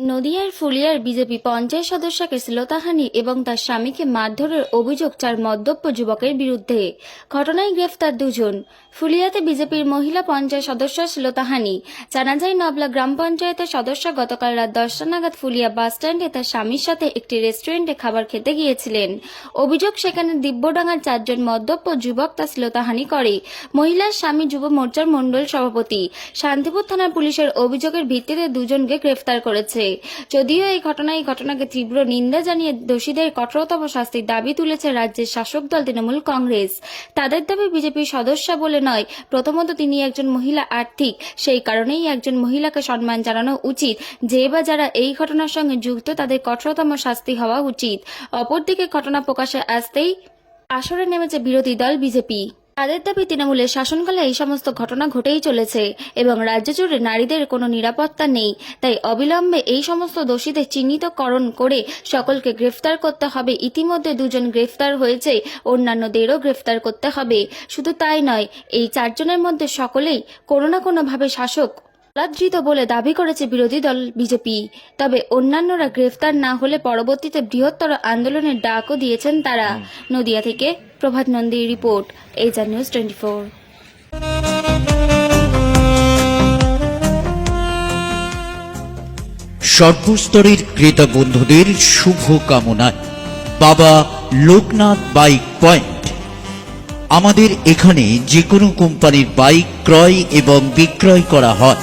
নদিয়ার ফুলিয়ার বিজেপি পঞ্চায়েত সদস্যকে শ্লীলতাহানি এবং তার স্বামীকে মারধরের অভিযোগ চার মদ্যপ্য যুবকের বিরুদ্ধে। ঘটনায় গ্রেফতার দুজন। ফুলিয়াতে বিজেপির মহিলা পঞ্চায়েত সদস্য শ্লীলতাহানি জানা যায় নবলা গ্রাম পঞ্চায়েতের সদস্য গতকাল রাত দশটা নাগাদ ফুলিয়া বাস স্ট্যান্ডে তার স্বামীর সাথে একটি রেস্টুরেন্টে খাবার খেতে গিয়েছিলেন। অভিযোগ, সেখানে দিব্যডাঙ্গার চারজন মদ্যপ্য যুবক তার শ্লীলতাহানি করে। মহিলার স্বামী যুব মোর্চার মণ্ডল সভাপতি। শান্তিপুর থানার পুলিশের অভিযোগের ভিত্তিতে দুজনকে গ্রেফতার করেছে। যদিও এই ঘটনায় ঘটনাকে তীব্র নিন্দা জানিয়ে দোষীদের কঠোরতম শাস্তির দাবি তুলেছে রাজ্যের শাসক দল তৃণমূল কংগ্রেস। তাদের দাবি বিজেপির সদস্য বলে নয়, প্রথমত তিনি একজন মহিলা আর্থিক। সেই কারণেই একজন মহিলাকে সম্মান জানানো উচিত। যে বা যারা এই ঘটনার সঙ্গে যুক্ত, তাদের কঠোরতম শাস্তি হওয়া উচিত। অপরদিকে ঘটনা প্রকাশে আসতেই আসরে নেমেছে বিরোধী দল বিজেপি। তাদের দাবি তৃণমূলের শাসনকালে এই সমস্ত ঘটনা ঘটেই চলেছে এবং রাজ্য জুড়ে নারীদের কোনো নিরাপত্তা নেই। তাই অবিলম্বে এই সমস্ত দোষীদের চিহ্নিতকরণ করে সকলকে গ্রেফতার করতে হবে। ইতিমধ্যে দুজন গ্রেফতার হয়েছে, অন্যান্যদেরও গ্রেফতার করতে হবে। শুধু তাই নয়, এই চারজনের মধ্যে সকলেই কোনো না কোনোভাবে শাসক অপরাধৃত বলে দাবি করেছে বিরোধী দল বিজেপি। তবে অন্যান্যরা গ্রেফতার না হলে পরবর্তীতে বৃহত্তর আন্দোলনের ডাকও দিয়েছেন তারা। নদিয়া থেকে Prabhat নন্দীর report HR news twenty four. সর্বস্তরের ক্রেতা বন্ধুদের শুভ কামনায় বাবা লোকনাথ বাইক পয়েন্ট। আমাদের এখানে যে কোনো কোম্পানির বাইক ক্রয় এবং বিক্রয় করা হয়।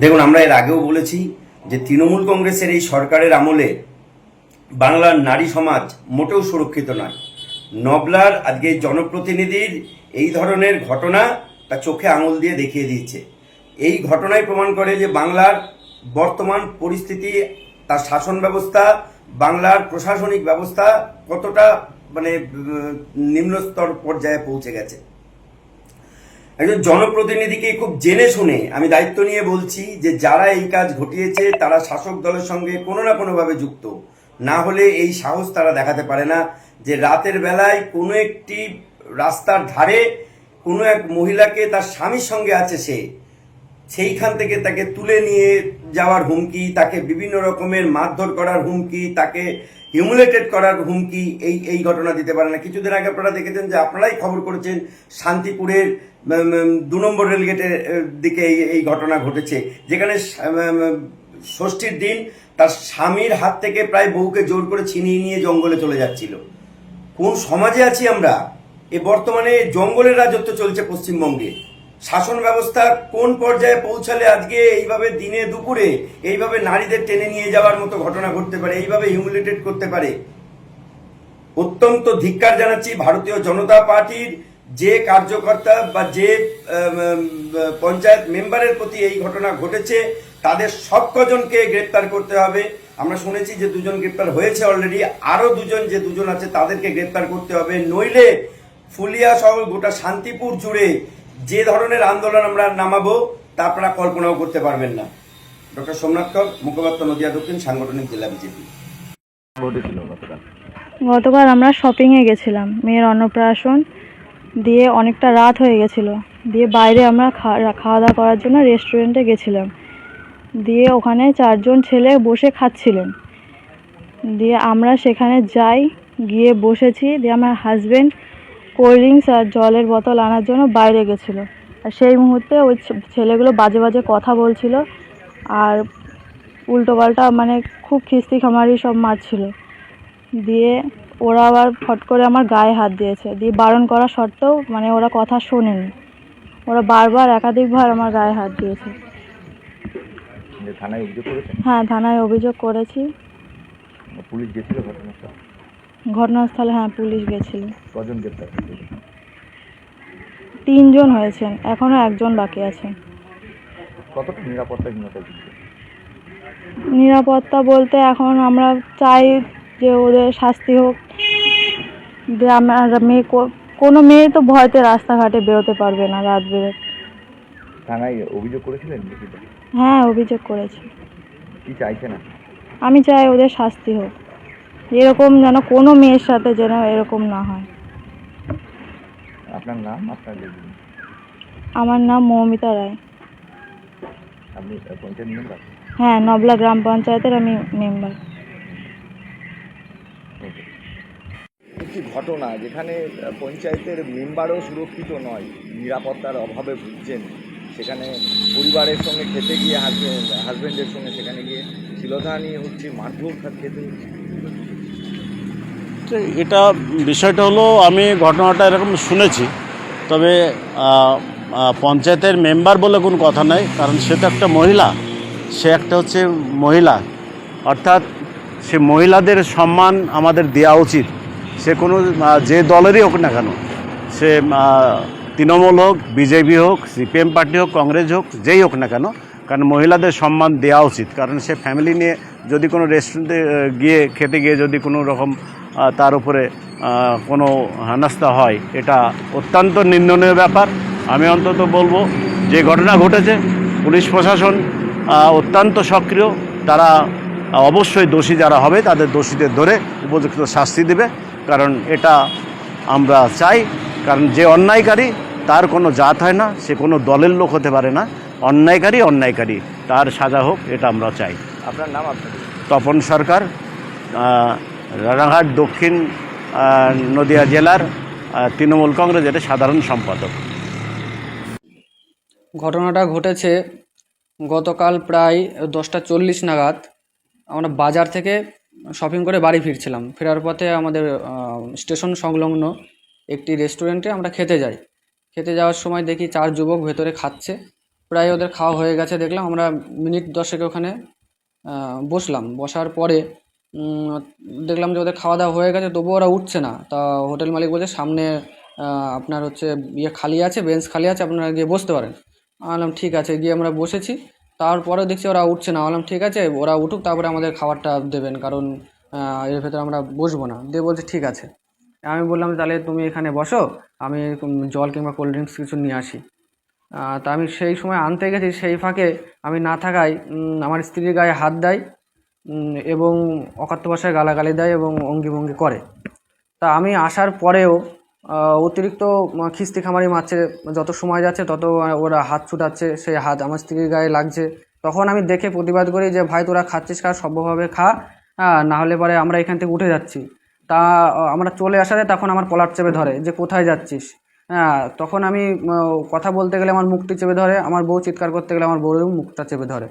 দেখুন, আমরা এর আগেও বলেছি যে তৃণমূল কংগ্রেসের এই সরকারের আমলে বাংলার নারী সমাজ মোটেও সুরক্ষিত নয়। নবলার আজকে জনপ্রতিনিধির এই ধরনের ঘটনা তা চোখে আঙুল দিয়ে দেখিয়ে দিচ্ছে এই ঘটনায় প্রমাণ করে যে বাংলার বর্তমান পরিস্থিতি, তার শাসন ব্যবস্থা, বাংলার প্রশাসনিক ব্যবস্থা কতটা মানে নিম্নস্তর পর্যায়ে পৌঁছে গেছে। একজন জনপ্রতিনিধিকে খুব জেনে শুনে আমি দায়িত্ব নিয়ে বলছি যে যারা এই কাজ ঘটিয়েছে, তারা শাসক দলের সঙ্গে কোনো না কোনোভাবে যুক্ত। না হলে এই সাহস তারা দেখাতে পারে না যে রাতের বেলায় কোনো একটি রাস্তার ধারে কোনো এক মহিলাকে তার স্বামীর সঙ্গে আছে সে। সেইখান থেকে তাকে তুলে নিয়ে যাওয়ার হুমকি, তাকে বিভিন্ন রকমের মারধর করার হুমকি, তাকে হিউমিলেটেড করার হুমকি, এই এই ঘটনা দিতে পারে না। কিছুদিন আগে আপনারা দেখেছেন যে আপনারাই খবর করেছেন শান্তিপুরের দু নম্বর রেলগেটের দিকে এই এই ঘটনা ঘটেছে। যেখানে ষষ্ঠীর দিন তার স্বামীর হাত থেকে প্রায় বউকে জোর করে ছিনিয়ে নিয়ে জঙ্গলে চলে যাচ্ছিল। কোন সমাজে আছি আমরা? এ বর্তমানে জঙ্গলের রাজত্ব চলছে পশ্চিমবঙ্গে। শাসন ব্যবস্থা কোন পর্যায়ে পৌঁছালে আজকে এইভাবে দিনে দুপুরে এইভাবে নারীদের টেনে নিয়ে যাওয়ার মতো ঘটনা ঘটতে পারে, এইভাবে হিউমিলেটেড করতে পারে? অত্যন্ত ধিক্কার জানাচ্ছি ভারতীয় জনতা পার্টির যে কার্যকর্তা বা যে পঞ্চায়েত মেম্বারের প্রতি এই ঘটনা ঘটেছে, তাদের সব কজনকে গ্রেপ্তার করতে হবে। আমরা শুনেছি যে দুজন গ্রেপ্তার হয়েছে অলরেডি আরও দুজন যে দুজন আছে তাদেরকে গ্রেপ্তার করতে হবে। নইলে ফুলিয়া সহ গোটা শান্তিপুর জুড়ে যে ধরনের আন্দোলন আমরা নামাবো, তা আপনারা কল্পনাও করতে পারবেন না। ডক্টর সোমনাথ কর, মুখপাত্র নদিয়া দক্ষিণ, সাংগঠনিক জেলা বিজেপি। গতকাল আমরা শপিংয়ে গেছিলাম, মেয়ের অন্নপ্রাশন দিয়ে অনেকটা রাত হয়ে গেছিল। দিয়ে বাইরে আমরা খাওয়া দাওয়া করার জন্য রেস্টুরেন্টে গেছিলাম। দিয়ে ওখানে চারজন ছেলে বসে খাচ্ছিলেন। দিয়ে আমরা সেখানে যাই, গিয়ে বসেছি। দিয়ে আমার হাজবেন্ড কোল্ড ড্রিঙ্কস আর জলের বোতল আনার জন্য বাইরে গেছিল। আর সেই মুহূর্তে ওই ছেলেগুলো বাজে বাজে কথা বলছিল আর উল্টোপাল্টা মানে খুব খিস্তি খামারি সব মারছিল। দিয়ে ওরা আবার ফট করে আমার গায়ে হাত দিয়েছে। দিয়ে বারণ করা সত্ত্বেও মানে ওরা কথা শোনেনি। ওরা বারবার একাধিকবার আমার গায়ে হাত দিয়েছে। থানায় অভিযোগ হ্যাঁ থানায় অভিযোগ করেছি। পুলিশ গেছিল ঘটনাস্থল? ঘটনাস্থলে হ্যাঁ পুলিশ গেছিল। কজন গ্রেপ্তার? তিনজন হয়েছেন এখনও একজন বাকি আছে। কতটা নিরাপত্তাহীনতা নিরাপত্তা বলতে এখন আমরা চাই যে ওদের শাস্তি হোক। যে আমরা মেয়ে কোনো মেয়ে তো ভয়তে রাস্তাঘাটে বেরোতে পারবে না রাত বেরোতে থানায় অভিযোগ করেছিলেন হ্যাঁ অভিযোগ করেছি। কি চাইছেন আপনি? আমি চাই ওদের শাস্তি হোক। এরকম যেন কোনো মেয়ের সাথে যেন এরকম না হয়। আপনার নাম? আপনার আমার নাম মৌমিতা রায়। আপনি পঞ্চায়েত মেম্বার হ্যাঁ নবলা গ্রাম পঞ্চায়েতের আমি মেম্বার একটি ঘটনা যেখানে পঞ্চায়েতের মেম্বারও সুরক্ষিত নয় নিরাপত্তার অভাবে ভুগছেন। সেখানে পরিবারের সঙ্গে খেতে গিয়ে হাজবেন্ড হাজবেন্ডের সঙ্গে সেখানে গিয়ে শিলধানি হচ্ছে মারধর খেতে হচ্ছে। এটা বিষয়টা হলো, আমি ঘটনাটা এরকম শুনেছি। তবে পঞ্চায়েতের মেম্বার বলে কোনো কথা নাই, কারণ সে তো একটা মহিলা। সে একটা হচ্ছে মহিলা। অর্থাৎ সে মহিলাদের সম্মান আমাদের দেওয়া উচিত। সে কোনো যে দলেরই হোক না কেন, সে তৃণমূল হোক, বিজেপি হোক, সিপিএম পার্টি হোক, কংগ্রেস হোক, যেই হোক না কেন, কারণ মহিলাদের সম্মান দেওয়া উচিত। কারণ সে ফ্যামিলি নিয়ে যদি কোনো রেস্টুরেন্টে গিয়ে, খেতে গিয়ে যদি কোনো রকম তার উপরে কোনো হেনস্থা হয় এটা অত্যন্ত নিন্দনীয় ব্যাপার। আমি অন্তত বলব যে ঘটনা ঘটেছে পুলিশ প্রশাসন অত্যন্ত সক্রিয়। তারা অবশ্যই দোষী যারা হবে তাদের দোষীদের ধরে উপযুক্ত শাস্তি দেবে। কারণ এটা আমরা চাই কারণ যে অন্যায়কারী তার কোনো জাত হয় না সে কোনো দলের লোক হতে পারে না। অন্যায়কারী অন্যায়কারী তার সাজা হোক এটা আমরা চাই। আপনার নাম আপনার? তপন সরকার রানাঘাট, দক্ষিণ নদিয়া জেলার তৃণমূল কংগ্রেসের সাধারণ সম্পাদক। ঘটনাটা ঘটেছে গতকাল প্রায় দশটা চল্লিশ নাগাদ। আমরা বাজার থেকে শপিং করে বাড়ি ফিরছিলাম। ফেরার পথে আমাদের স্টেশন সংলগ্ন একটি রেস্টুরেন্টে আমরা খেতে যাই। খেতে যাওয়ার সময় দেখি চার যুবক ভেতরে খাচ্ছে। প্রায় ওদের খাওয়া হয়ে গেছে, দেখলাম। আমরা মিনিট দশেক ওখানে বসলাম। বসার পরে দেখলাম যে ওদের খাওয়া দাওয়া হয়ে গেছে, তবুও ওরা উঠছে না। তা হোটেল মালিক বলছে, সামনে আপনার হচ্ছে ইয়ে খালি আছে, বেঞ্চ খালি আছে, আপনারা গিয়ে বসতে পারেন। আমি বললাম, ঠিক আছে। গিয়ে আমরা বসেছি। তারপরেও দেখছি ওরা উঠছে না। আমি বললাম, ঠিক আছে, ওরা উঠুক, তারপরে আমাদের খাবারটা দেবেন। কারণ এর ভেতরে আমরা বসবো না। দিয়ে বলছে, ঠিক আছে। আমি বললাম, তাহলে তুমি এখানে বসো। আমি জল কিংবা কোল্ড ড্রিঙ্কস কিছু নিয়ে আসি। তা আমি সেই সময় আনতে গেছি, সেই ফাঁকে আমি না থাকায় আমার স্ত্রীর গায়ে হাত দেয়। এবং অকাত্য ভাষায় গালাগালি দেয় এবং অঙ্গি ভঙ্গি করে। তা আমি আসার পরেও অতিরিক্ত খিস্তি খামারি মারছে, যত সময় যাচ্ছে তত ওরা হাত ছুটাচ্ছে, সেই হাত আমার স্ত্রীর গায়ে লাগছে। তখন আমি দেখে প্রতিবাদ করি যে, ভাই, তোরা খাচ্ছিস খা সভ্যভাবে খা না হলে পরে আমরা এখান থেকে উঠে যাচ্ছি। তা আমরা চলে আসাতে তখন আমার কলার চেপে ধরে যে, কোথায় যাচ্ছিস? হ্যাঁ তখন আমি কথা বলতে গেলে আমার মুখটি চেপে ধরে, আমার বউ চিৎকার করতে গেলে আমার বউয়ের মুখটা চেপে ধরে।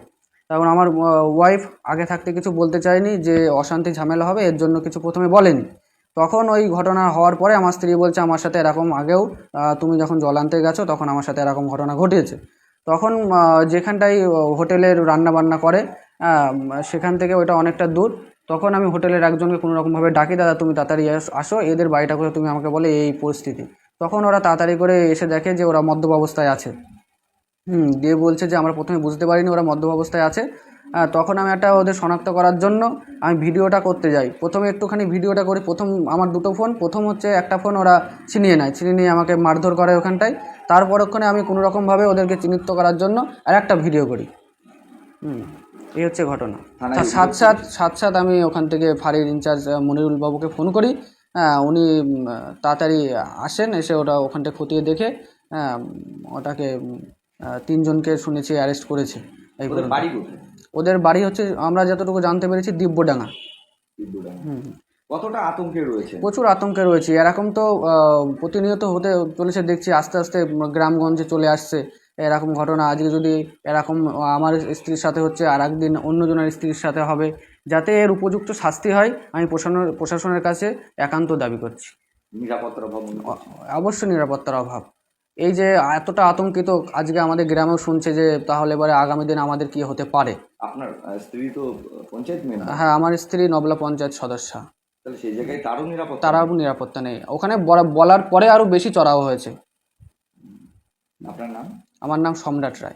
তখন আমার ওয়াইফ আগে থাকতে কিছু বলতে চায়নি যে অশান্তি ঝামেলা হবে এর জন্য কিছু প্রথমে বলেনি। তখন ওই ঘটনা হওয়ার পরে আমার স্ত্রী বলছে আমার সাথে এরকম আগেও তুমি যখন জল আনতে গেছো তখন আমার সাথে এরকম ঘটনা ঘটিয়েছে। তখন আহ, যেখানটায় হোটেলের রান্না বান্না করে সেখান থেকে ওটা অনেকটা দূর। তখন আমি হোটেলের একজনকে কোনো রকমভাবে ডাকি দাদা তুমি তাড়াতাড়ি আস- আসো এদের বাড়িটা করে তুমি আমাকে বলে এই পরিস্থিতি। তখন ওরা তাড়াতাড়ি করে এসে দেখে যে ওরা মদ্যপ অবস্থায় আছে। হুম দিয়ে বলছে যে আমরা প্রথমে বুঝতে পারিনি ওরা মদ্যপ অবস্থায় আছে। তখন আমি একটা ওদের শনাক্ত করার জন্য আমি ভিডিওটা করতে যাই। প্রথমে একটুখানি ভিডিওটা করি। প্রথম আমার দুটো ফোন। প্রথম হচ্ছে একটা ফোন ওরা ছিনিয়ে নেয়। ছিনিয়ে নিয়ে আমাকে মারধর করে ওখানটায়। তারপর ওখানে আমি কোনো রকমভাবে ওদেরকে চিহ্নিত করার জন্য আর একটা ভিডিও করি। হুম এই হচ্ছে ঘটনা। সাত সাত সাথ সাথ আমি ওখান থেকে ফাঁড়ির ইনচার্জ আহ, মনিরুল বাবুকে ফোন করি। হ্যাঁ উনি তাড়াতাড়ি আসেন এসে ওটা ওখানটা খতিয়ে দেখে হ্যাঁ ওটাকে তিনজনকে শুনেছি অ্যারেস্ট করেছে। এই ওদের পর্যন্ত। বাড়ি কোথায়? ওদের বাড়ি হচ্ছে আমরা যতটুকু জানতে পেরেছি দিব্যডাঙ্গা। হুম। কতটা আতঙ্কে রয়েছে? প্রচুর আতঙ্কে রয়েছে। এরকম তো আহ, প্রতিনিয়ত হতে চলেছে দেখছি আস্তে আস্তে গ্রামগঞ্জে চলে আসছে এরকম ঘটনা। আজকে যদি এরকম আমার স্ত্রীর সাথে হচ্ছে আর একদিন অন্যজনের স্ত্রীর সাথে হবে যাতে এর উপযুক্ত শাস্তি হয় আমি প্রশাসনের প্রশাসনের কাছে একান্ত দাবি করছি। নিরাপত্তার অভাব মনে করছে। অবশ্যই নিরাপত্তার অভাব। এই যে এতটা আতঙ্কিত আজকে আমাদের গ্রামেও শুনছে যে তাহলে এবারে আগামী দিন আমাদের কি হতে পারে? আপনার স্ত্রী তো পঞ্চায়েত হ্যাঁ আমার স্ত্রী নবলা পঞ্চায়েত সদস্য। সেই জায়গায় তারও নিরাপত্তা তারও নিরাপত্তা নেই। ওখানে বলা- বলার পরে আরও বেশি চড়াও হয়েছে। আপনার নাম? আমার নাম সম্রাট রায়।